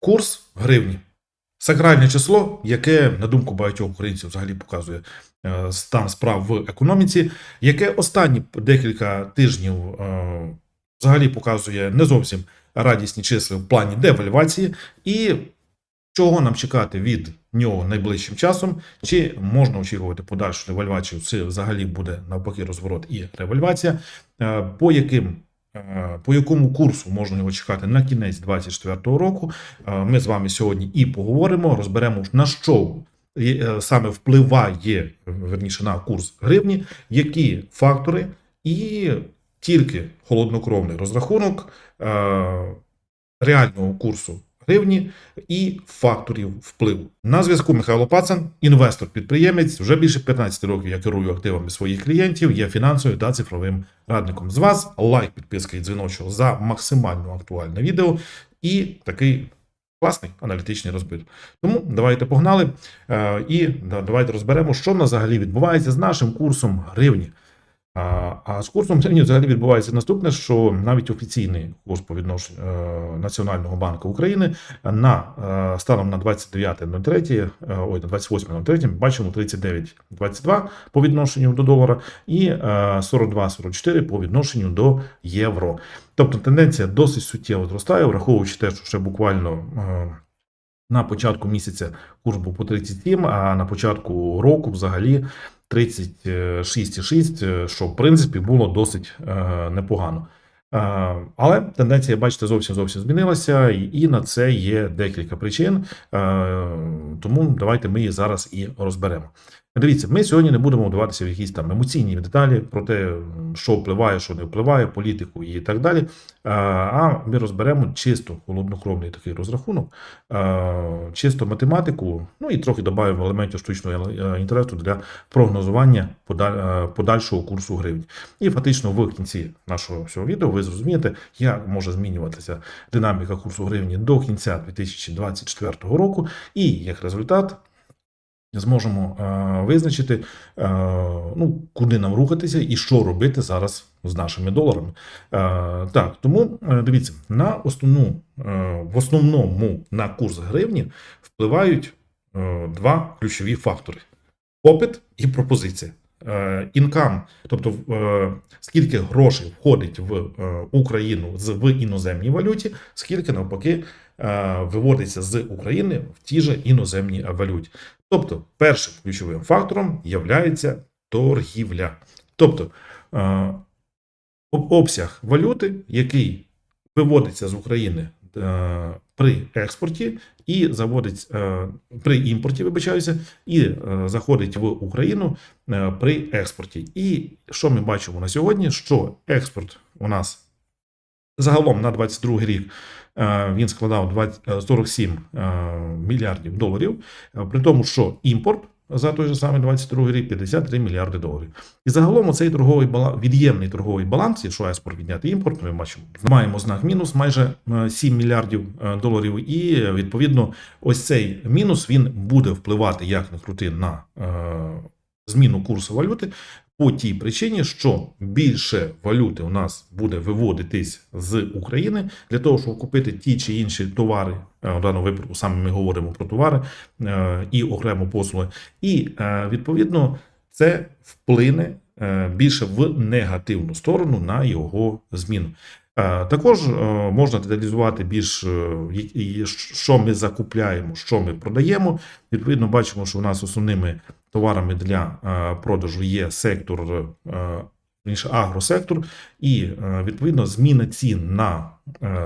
Курс гривні. Сакральне число, яке, на думку багатьох українців, взагалі показує е, стан справ в економіці, яке останні декілька тижнів е, взагалі показує не зовсім радісні числа в плані девальвації, і чого нам чекати від нього найближчим часом, чи можна очікувати подальшу девальвацію, чи взагалі буде навпаки розворот і ревальвація, е, по яким по якому курсу можна його чекати на кінець 2024 року. Е, Ми з вами сьогодні і поговоримо, розберемо на що е, саме впливає верніше на курс гривні, які фактори, і тільки холоднокровний розрахунок е, реального курсу гривні і факторів впливу. На зв'язку Михайло Пацан, інвестор-підприємець. Вже більше 15 років я керую активами своїх клієнтів, є фінансовим та цифровим радником. З вас лайк, підписка і дзвіночок за максимально актуальне відео і такий класний аналітичний розбір. Тому давайте погнали е, і давайте розберемо, що взагалі відбувається з нашим курсом гривні. А, з курсом гривні взагалі відбувається наступне, що навіть офіційний курс по відношенню е, Національного банку України на е, станом на 29.03, е, ой, на 28.03 бачимо 39.22 по відношенню до долара і е, 42.44 по відношенню до євро. Тобто тенденція досить суттєво зростає, враховуючи те, що ще буквально. Е, на початку місяця курс був по 37, а на початку року взагалі 36,6, що в принципі було досить е, непогано. Е, Але тенденція, бачите, зовсім зовсім змінилася, і на це є декілька причин. Е, Тому давайте ми її зараз і розберемо. Дивіться, ми сьогодні не будемо вдаватися в якісь там емоційні деталі про те, що впливає, що не впливає, політику і так далі. А ми розберемо чисто холоднокровний такий розрахунок, чисто математику, ну і трохи додаємо елементів штучного е, інтелекту для прогнозування е, подальшого курсу гривень. І фактично в кінці нашого всього відео ви зрозумієте, як може змінюватися динаміка курсу гривні до кінця 2024 року, і як результат. Зможемо е, визначити, е, ну, куди нам рухатися і що робити зараз з нашими доларами. Е, так, тому дивіться, на основну, в основному на курс гривні впливають два ключові фактори: попит і пропозиція. Інкам, тобто скільки грошей входить в Україну з в іноземній валюті, скільки навпаки виводиться з України в ті же іноземні валюті. Тобто, першим ключовим фактором є торгівля. Тобто е, обсяг валюти, який виводиться з України е, при експорті і заводить е, при імпорті, вибачаюся, і заходить в Україну при експорті. І що ми бачимо на сьогодні? Що експорт у нас загалом на 22 рік е, він складав 20, е, 47 е, мільярдів доларів, е, при тому, що імпорт за той же самий 22 рік 53 мільярди доларів. І загалом цей торговий баланс, від'ємний торговий баланс, якщо експорт відняти імпорт, ми бачимо, маємо знак мінус майже е, 7 мільярдів е, доларів. І е, відповідно, ось цей мінус він буде впливати як не крути на е, зміну курсу валюти. По тій причині, що більше валюти у нас буде виводитись з України для того, щоб купити ті чи інші товари, е, в даному випадку саме ми говоримо про товари е, і окремо послуги, і е, відповідно це вплине е, більше в негативну сторону на його зміну. Е, Також е, можна деталізувати більш е, що ми закупляємо, що ми продаємо. Відповідно, бачимо, що у нас основними товарами для продажу є сектор, агросектор, і відповідно зміна цін на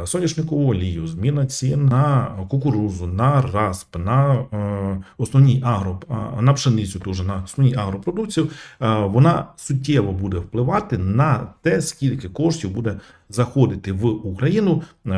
соняшникову олію, зміна цін на кукурузу, на расп, на е, основні агро, на пшеницю, теж на основні агропродукцію, е, вона суттєво буде впливати на те, скільки коштів буде заходити в Україну е,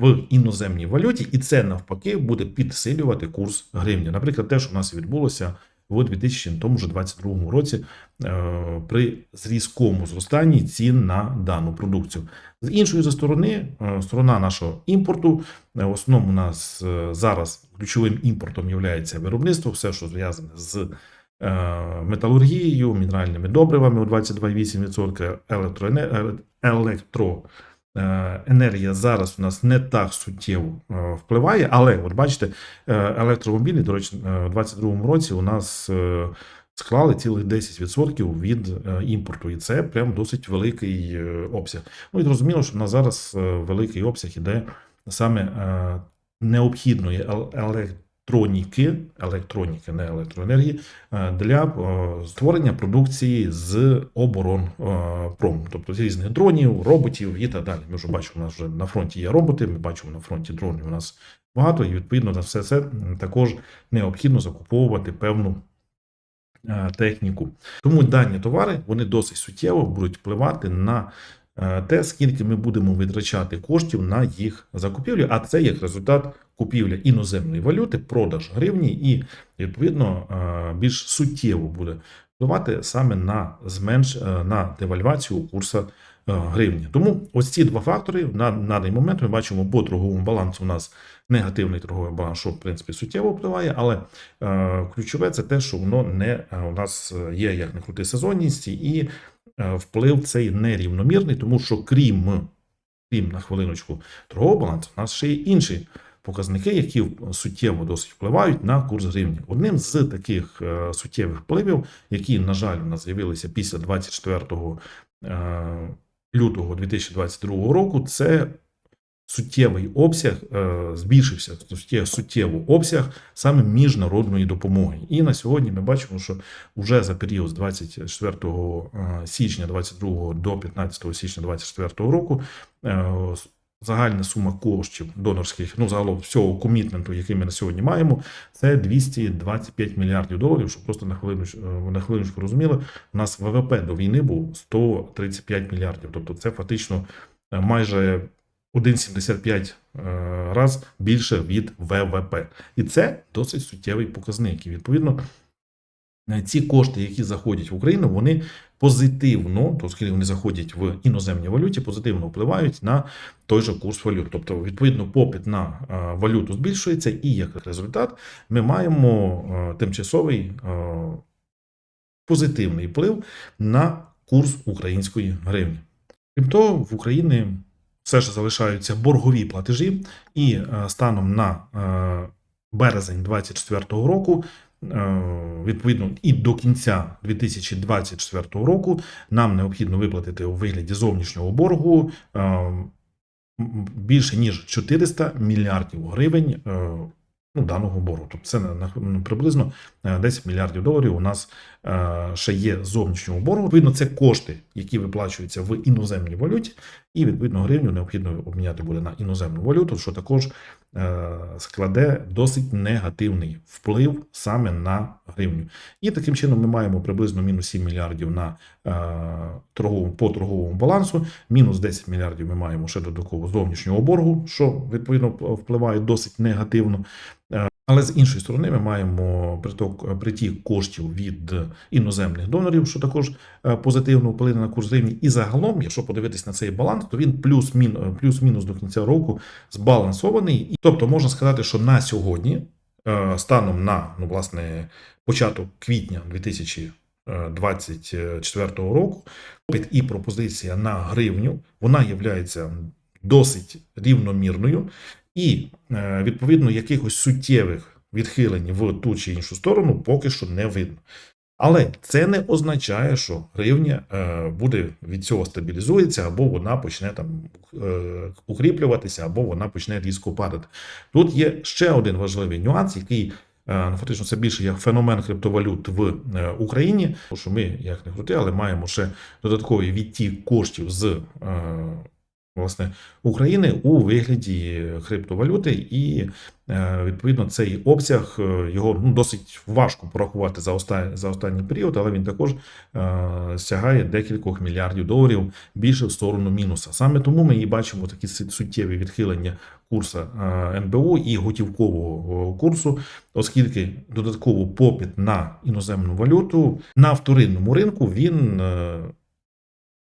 в іноземній валюті, і це навпаки буде підсилювати курс гривні. Наприклад, те, що в нас відбулося в 2022 році е, при зрізкому зростанні цін на дану продукцію. З іншої сторони, е, сторона нашого імпорту, е, в основному у нас зараз ключовим імпортом є виробництво, все, що зв'язане з металургією, мінеральними добривами у 22,8%, електроене- електро енергія зараз у нас не так суттєво е, впливає, але от бачите, е, електромобілі, до речі, е, в 2022 році у нас е, склали цілих 10% від е, імпорту, і це прям досить великий е, обсяг. Ну і зрозуміло, що в нас зараз е, великий обсяг іде саме е, необхідної ел- електроніки, електроніки, не електроенергії, е, для е, створення продукції з оборонпрому, тобто з різних дронів, роботів і так далі. Ми вже бачимо, у нас вже на фронті є роботи, ми бачимо на фронті дронів у нас багато, і відповідно на все це також необхідно закуповувати певну е, техніку. Тому дані товари вони досить суттєво будуть впливати на е, те, скільки ми будемо витрачати коштів на їх закупівлю, а це як результат купівля іноземної валюти, продаж гривні, і відповідно е, більш суттєво буде впливати саме на зменш е, на девальвацію курсу е, гривні. Тому ось ці два фактори на, даний момент ми бачимо по торговому балансу. У нас негативний торговий баланс, що в принципі суттєво впливає, але е, ключове це те, що воно не е, у нас є як не крути сезонність, і е, вплив цей нерівномірний, тому що крім, крім на хвилиночку торгового балансу, у нас ще є інші показники, які суттєво досить впливають на курс гривні. Одним з таких е, суттєвих впливів, які, на жаль, у нас з'явилися після 24 е, лютого 2022 року, це суттєвий обсяг, е, збільшився суттєво обсяг саме міжнародної допомоги. І на сьогодні ми бачимо, що вже за період з 24 е, січня 22 до 15 січня 24 року е, загальна сума коштів донорських, ну загалом всього комітменту, який ми на сьогодні маємо, це 225 мільярдів доларів. Щоб просто на хвилиночку, на хвилиночку розуміли, у нас ВВП до війни був 135 мільярдів. Тобто, це фактично майже 1,75 е, раз більше від ВВП. І це досить суттєвий показник. І відповідно е, ці кошти, які заходять в Україну, вони позитивно, оскільки вони заходять в іноземній валюті, позитивно впливають на той же курс валют. Тобто, відповідно, попит на е, валюту збільшується, і як результат ми маємо тимчасовий позитивний вплив на курс української гривні. Крім того, в Україні все ж залишаються боргові платежі, і е, станом на е, березень 2024 року, е, відповідно, і до кінця 2024 року нам необхідно виплатити у вигляді зовнішнього боргу більше ніж 400 мільярдів гривень. Е, Ну, даного боргу. Тобто це на, ну, приблизно е, 10 мільярдів доларів у нас е, ще є зовнішнього боргу. Відповідно, це кошти, які виплачуються в іноземній валюті, і відповідно гривню необхідно обміняти буде на іноземну валюту, що також е, складе досить негативний вплив саме на гривню. І таким чином ми маємо приблизно мінус 7 мільярдів на е, торговому по торговому балансу, мінус 10 мільярдів ми маємо ще додатково зовнішнього боргу, що відповідно впливає досить негативно. Е, Але з іншої сторони, ми маємо приток притік коштів від іноземних донорів, що також е, позитивно вплине на курс гривні. І загалом, якщо подивитись на цей баланс, то він плюс-мін, е, плюс-мінус до кінця року збалансований. І, тобто можна сказати, що на сьогодні, е, станом на ну, власне, початок квітня 2024 року, і пропозиція на гривню вона є досить рівномірною. І е, відповідно якихось суттєвих відхилень в ту чи іншу сторону поки що не видно. Але це не означає, що гривня е, буде від цього стабілізується, або вона почне там е, укріплюватися, або вона почне різко падати. Тут є ще один важливий нюанс, який ну, фактично це більше як феномен криптовалют в Україні. Тому що ми, як не крути, але маємо ще додатковий відтік коштів з. Власне, України у вигляді криптовалюти, і е, відповідно цей обсяг е, його ну, досить важко порахувати за останній, за останній період, але він також е, сягає декількох мільярдів доларів більше в сторону мінуса. Саме тому ми і бачимо такі суттєві відхилення курсу НБУ і готівкового курсу, оскільки додатково попит на іноземну валюту на вторинному ринку він.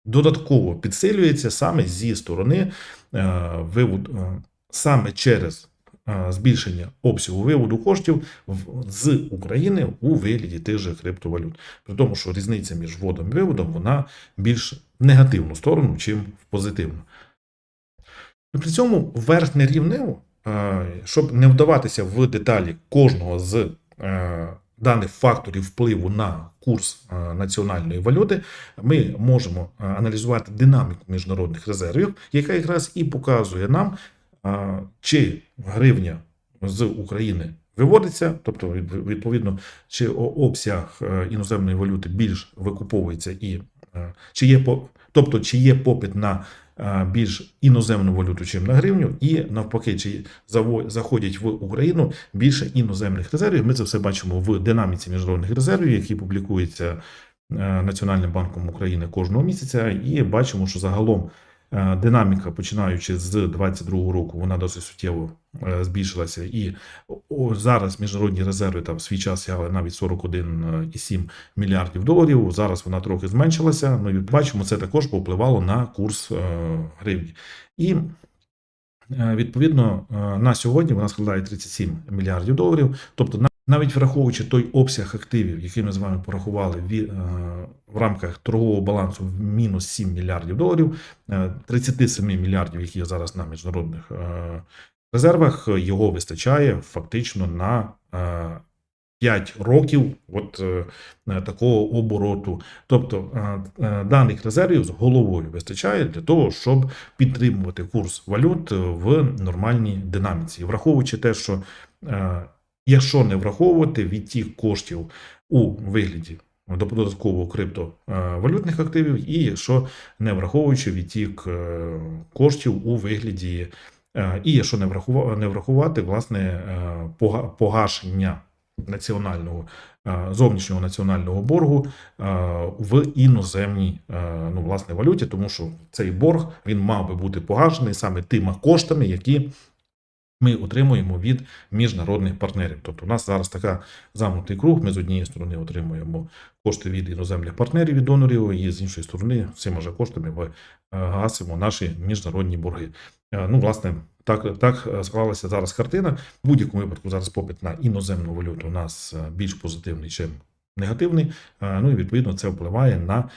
Додатково підсилюється саме зі сторони е, виводу, е, саме через е, збільшення обсягу виводу коштів з України у вигляді тих же криптовалют. При тому, що різниця між вводом і виводом вона більш в негативну сторону, чим в позитивну. При цьому верхнерівнево, е, щоб не вдаватися в деталі кожного з даних факторів впливу на курс е, національної валюти, ми можемо е, аналізувати динаміку міжнародних резервів, яка якраз і показує нам, е, чи гривня з України виводиться, тобто від- відповідно, чи обсяг іноземної валюти більш викуповується і чи є по, тобто, чи є попит на більш іноземну валюту, чим на гривню, і навпаки, чи заходять в Україну більше іноземних резервів. Ми це все бачимо в динаміці міжнародних резервів, які публікуються е, Національним банком України кожного місяця, і бачимо, що загалом е, динаміка, починаючи з 2022 року, вона досить суттєво е, збільшилася. І зараз міжнародні резерви там в свій час сягали навіть 41,7 мільярдів доларів. Зараз вона трохи зменшилася. І бачимо, це також повпливало на курс е, гривні. І е, відповідно е, на сьогодні вона складає 37 мільярдів доларів. Тобто, на- навіть враховуючи той обсяг активів, який ми з вами порахували е, в рамках торгового балансу в мінус 7 мільярдів доларів, е, 37 мільярдів, які є зараз на міжнародних е, резервах, його вистачає фактично на е, 5 років от е, е, такого обороту. Тобто е, е, даних резервів з головою вистачає для того, щоб підтримувати курс валют е, в нормальній динаміці. Враховуючи те, що е, якщо не враховувати відтік коштів у вигляді до додатково криптовалютних активів, і якщо не враховуючи відтік е, коштів у вигляді, е, і якщо не врахувати, не врахувати власне е, погашення національного е, зовнішнього національного боргу е, в іноземній е, ну, власне валюті, тому що цей борг він мав би бути погашений саме тими коштами, які ми отримуємо від міжнародних партнерів. Тобто, у нас зараз така замкнутий круг. Ми з однієї сторони отримуємо кошти від іноземних партнерів від донорів, і з іншої сторони цими же коштами ми е, гасимо наші міжнародні борги. Е, Ну, власне, так, так е, склалася зараз картина. В будь-якому випадку зараз попит на іноземну валюту у нас більш позитивний, чим негативний. Ну і відповідно це впливає на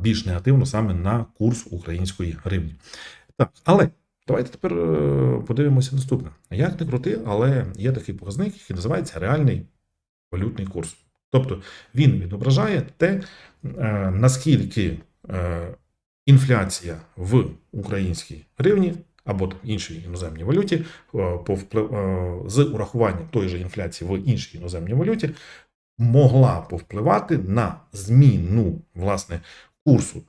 більш негативно саме на курс української гривні. Так, але давайте тепер е, подивимося наступне. Як не крути, але є такий показник, який називається реальний валютний курс. Тобто він відображає те, е, наскільки е, інфляція в українській гривні або іншій іноземній валюті з урахуванням тої ж інфляції в іншій іноземній валюті могла повпливати на зміну власне курсу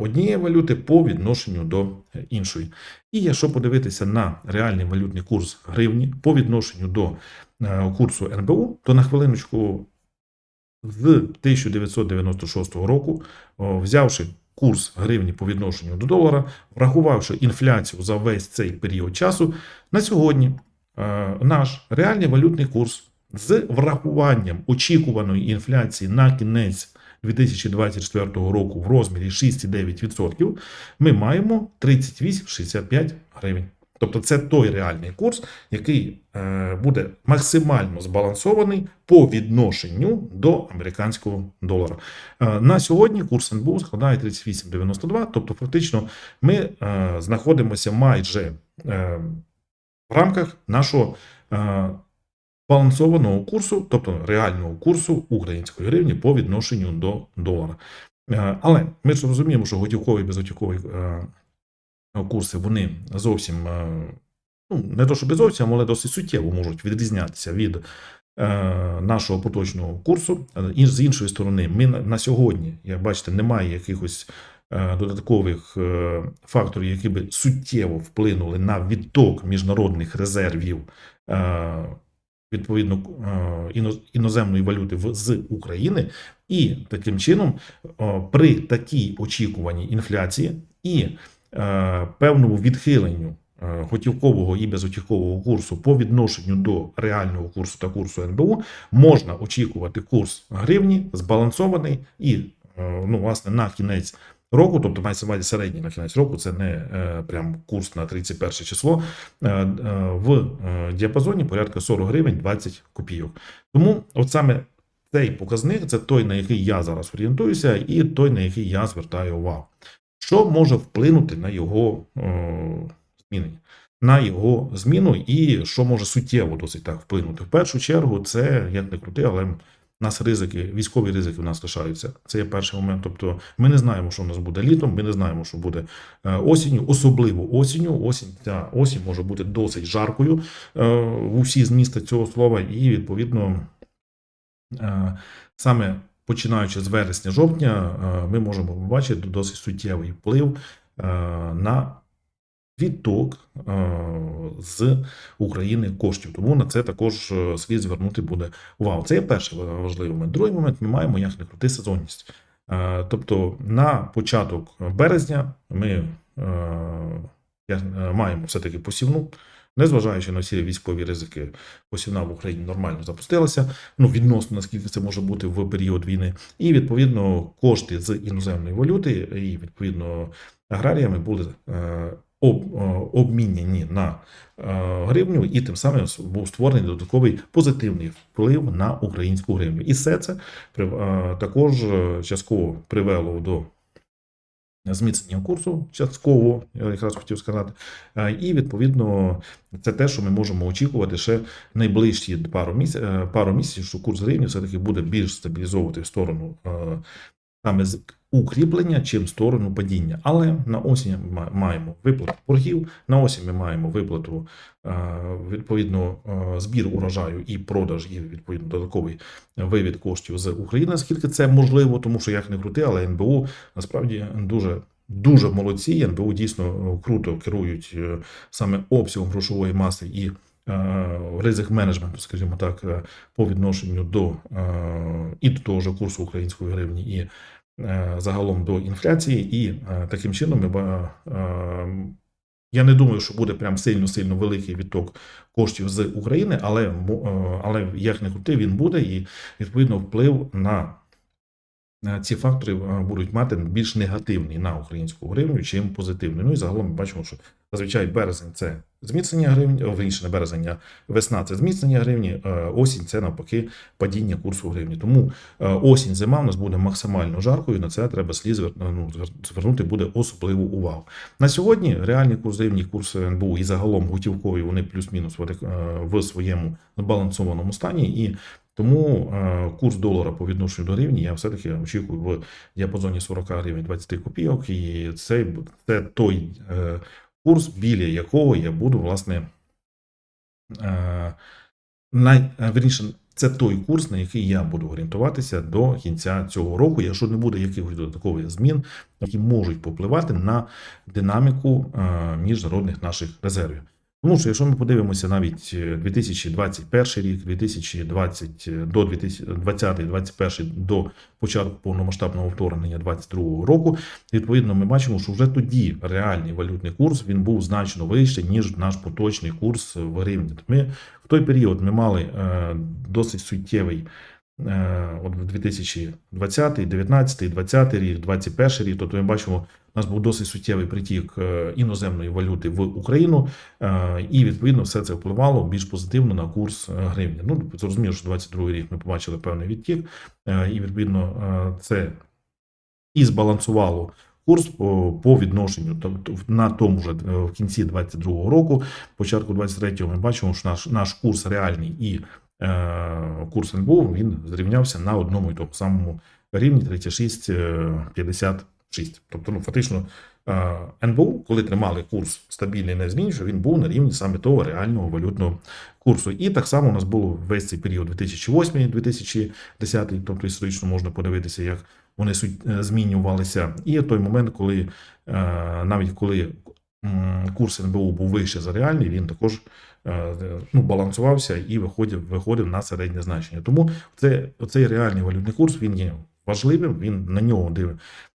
однієї валюти по відношенню до іншої. І якщо подивитися на реальний валютний курс гривні по відношенню до е, курсу НБУ, то на хвилиночку з 1996 року, взявши курс гривні по відношенню до долара, врахувавши інфляцію за весь цей період часу, на сьогодні е, наш реальний валютний курс з врахуванням очікуваної інфляції на кінець 2024 року в розмірі 6,9%, ми маємо 38,65 гривень. Тобто це той реальний курс, який е, буде максимально збалансований по відношенню до американського долара. Е, на сьогодні курс НБУ складає 38,92, тобто фактично ми е, знаходимося майже в рамках нашого балансованого курсу, тобто реального курсу української гривні по відношенню до долара. Е, Але ми ж розуміємо, що готівковий і безготівковий е, курси вони зовсім е, ну, не то, що без зовсім, але досить суттєво можуть відрізнятися від нашого поточного курсу. І з іншої сторони, ми на, сьогодні, як бачите, немає якихось додаткових факторів, які би суттєво вплинули на відток міжнародних резервів. Е, Відповідно е, іноземної валюти з України, і таким чином, при такій очікуваній інфляції і е, певному відхиленню е, готівкового і безготівкового курсу по відношенню до реального курсу та курсу НБУ можна очікувати курс гривні збалансований і е, ну, власне на кінець. Року, тобто мається увазі середній на кінець року, це не е, прям курс на 31 число е, е, в діапазоні порядка 40 гривень 20 копійок. Тому от саме цей показник це той, на який я зараз орієнтуюся, і той, на який я звертаю увагу. Що може вплинути на його змінення. На його зміну, і що може суттєво досить так вплинути. В першу чергу, це як не крути, але у нас ризики, військові ризики у нас лишаються. Це є перший момент. Тобто, ми не знаємо, що у нас буде літом, ми не знаємо, що буде е, осінню, особливо осінню. Осінь ця осінь може бути досить жаркою е, в усі змісти цього слова, і відповідно е, саме починаючи з вересня-жовтня, ми можемо побачити досить суттєвий вплив на відток е, з України коштів. Тому на це також е, слід звернути буде увагу. Це є перший важливий момент. Другий момент ми маємо як не крути сезонність. Е, Тобто на початок березня ми маємо все-таки посівну. Незважаючи на всі військові ризики, посівна в Україні нормально запустилася. Ну, відносно наскільки це може бути в період війни, і відповідно кошти з іноземної валюти і відповідно аграріями були об, е, обміняні на е, гривню, і тим самим був створений додатковий позитивний вплив на українську гривню. І все це е, також частково привело до зміцнення курсу, частково, я якраз хотів сказати. І відповідно це те, що ми можемо очікувати ще найближчі пару місяців, пару місяців, що курс гривні все-таки буде більш стабілізовувати в сторону саме з укріплення, чим сторону падіння. Але на осінь ми маємо виплату боргів, на осінь ми маємо виплату е, відповідно е, збір урожаю і продаж, і відповідно додатковий вивід коштів з України, оскільки це можливо, тому що як не крути, але НБУ насправді дуже. Дуже молодці, НБУ дійсно е, круто керують саме обсягом грошової маси і ризик менеджменту, скажімо так, по відношенню до і до того ж курсу української гривні, і загалом до інфляції. І е, таким чином е, я не думаю, що буде прям сильно-сильно великий відток коштів з України, але, е, але як не крути, він буде, і відповідно вплив на е, ці фактори е, будуть мати більш негативний на українську гривню, чим позитивний. Ну і загалом ми бачимо, що зазвичай березень це зміцнення гривні, о, вірніше, не березень, а весна це зміцнення гривні, е, осінь це навпаки падіння курсу гривні. Тому е, осінь, зима у нас буде максимально жаркою. На це треба слід ну, звернути буде особливу увагу. На сьогодні реальний курс гривні, курс НБУ і загалом готівкові вони плюс-мінус е, в своєму збалансованому стані. І тому курс долара по відношенню до гривні я все-таки очікую в діапазоні 40 гривень 20 копійок. І це, це той курс, біля якого я буду, власне, е, най, е, це той курс, на який я буду орієнтуватися до кінця цього року, якщо не буде якихось додаткових змін, які можуть попливати на динаміку е, міжнародних наших резервів. Тому що якщо ми подивимося навіть е, 2021 рік, 2020 до 2020-2021 до початку повномасштабного вторгнення 2022 року, відповідно, ми бачимо, що вже тоді реальний валютний курс він був значно вищий, ніж наш поточний курс в гривні. Ми в той період ми мали е, досить суттєвий. Е, От в 2020, 19, 20 рік, 21 рік, тобто ми бачимо, у нас був досить суттєвий притік е, іноземної валюти в Україну, е, і відповідно все це впливало більш позитивно на курс гривні. Ну зрозуміло, що 22 рік ми побачили певний відтік, і відповідно це і збалансувало курс по, відношенню тобто на тому ж в кінці 22 року, початку 23-го ми бачимо, що наш, наш курс реальний і курс НБУ він зрівнявся на одному і тому самому рівні 36,56. Тобто, ну, фактично, е, НБУ, коли тримали курс стабільний не змінюючи, він був на рівні саме того реального валютного курсу. І так само у нас було весь цей період 2008-2010, тобто історично можна подивитися, як вони е, змінювалися. І той момент, коли е, навіть коли курс НБУ був вище за реальний, він також е, ну, балансувався і виходив, виходив на середнє значення. Тому це, цей реальний валютний курс він є важливим, він на нього див,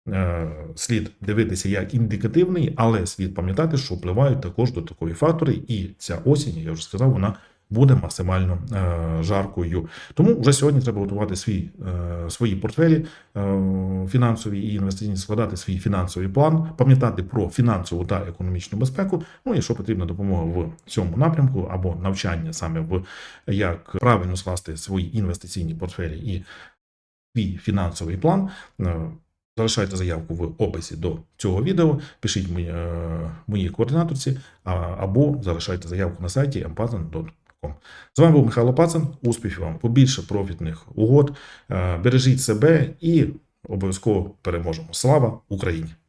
е, слід дивитися як індикативний, але слід пам'ятати, що впливають також додаткові фактори, і ця осінь, я вже сказав, вона буде максимально е, жаркою. Тому вже сьогодні треба готувати свій, е, свої портфелі е, фінансові і інвестиційні, складати свій фінансовий план, пам'ятати про фінансову та економічну безпеку. Ну і що потрібна допомога в цьому напрямку або навчання саме в як правильно скласти свої інвестиційні портфелі і свій фінансовий план. залишайте заявку в описі до цього відео, пишіть е, моїй координаторці а, або залишайте заявку на сайті ampazan.com. З вами був Михайло Пацан. Успіхів вам, побільше профітних угод. Е, Бережіть себе і обов'язково переможемо. Слава Україні!